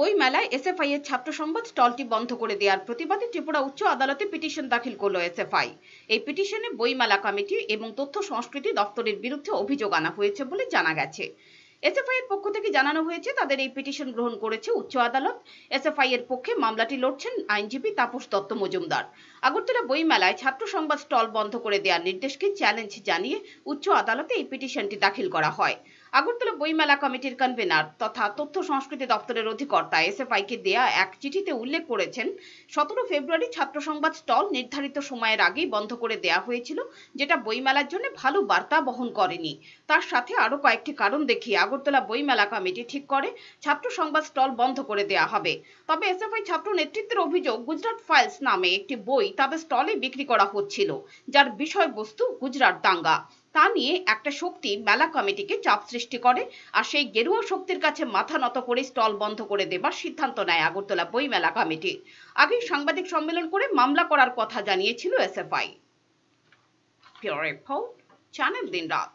বই মেলায় এসএফআই এর ছাত্র সংবাদ স্টলটি বন্ধ করে দেওয়ার প্রতিবাদে ত্রিপুরা উচ্চ আদালতে পিটিশন দাখিল করল এসএফআই। এই পিটিশনে বইমেলা কমিটি এবং তথ্য সংস্কৃতি দপ্তরের বিরুদ্ধে অভিযোগ আনা হয়েছে বলে জানা গেছে। এসএফআই এর পক্ষ থেকে জানানো হয়েছে, তাদের এই পিটিশন গ্রহণ করেছে উচ্চ আদালত। এসএফআই এর পক্ষে মামলাটি লড়ছেন আইনজীবী তাপস দত্ত মজুমদার। আগরতলা বইমেলায় ছাত্র সংবাদ স্টল বন্ধ করে দেওয়ার নির্দেশকে চ্যালেঞ্জ জানিয়ে উচ্চ আদালতে এই পিটিশনটি দাখিল করা হয়। আগরতলা বইমেলা কমিটির কনভেনার তথা তথ্য সংস্কৃতি দপ্তরের অধিকর্তা এসএফআই কে দেয়া এক চিঠিতে উল্লেখ করেছেন, সতেরো ফেব্রুয়ারি ছাত্র সংবাদ স্টল নির্ধারিত সময়ের আগেই বন্ধ করে দেয়া হয়েছিল, যেটা বইমেলার জন্য ভালো বার্তা বহন করেনি। তার সাথে আরও কয়েকটি কারণ দেখিয়ে আগরতলা বইমেলা কমিটি ঠিক করে, ছাত্র সংবাদ স্টল বন্ধ করে দেয়া হবে। তবে এসএফআই ছাত্র নেতৃত্বের অভিযোগ, গুজরাট ফাইলস নামে একটি বই তাদের স্টলে বিক্রি করা হচ্ছিল, যার বিষয়বস্তু গুজরাট দাঙ্গা। তা নিয়ে একটা শক্তি মেলা কমিটিকে চাপ সৃষ্টি করে, আর সেই গেরুয়া শক্তির কাছে মাথা নত করে স্টল বন্ধ করে দেবার সিদ্ধান্ত নেয় আগরতলা বই মেলা কমিটি। আগেই সাংবাদিক সম্মেলন করে মামলা করার কথা জানিয়েছিল এসএফআই। রিপোর্ট, চ্যানেল দিন রাত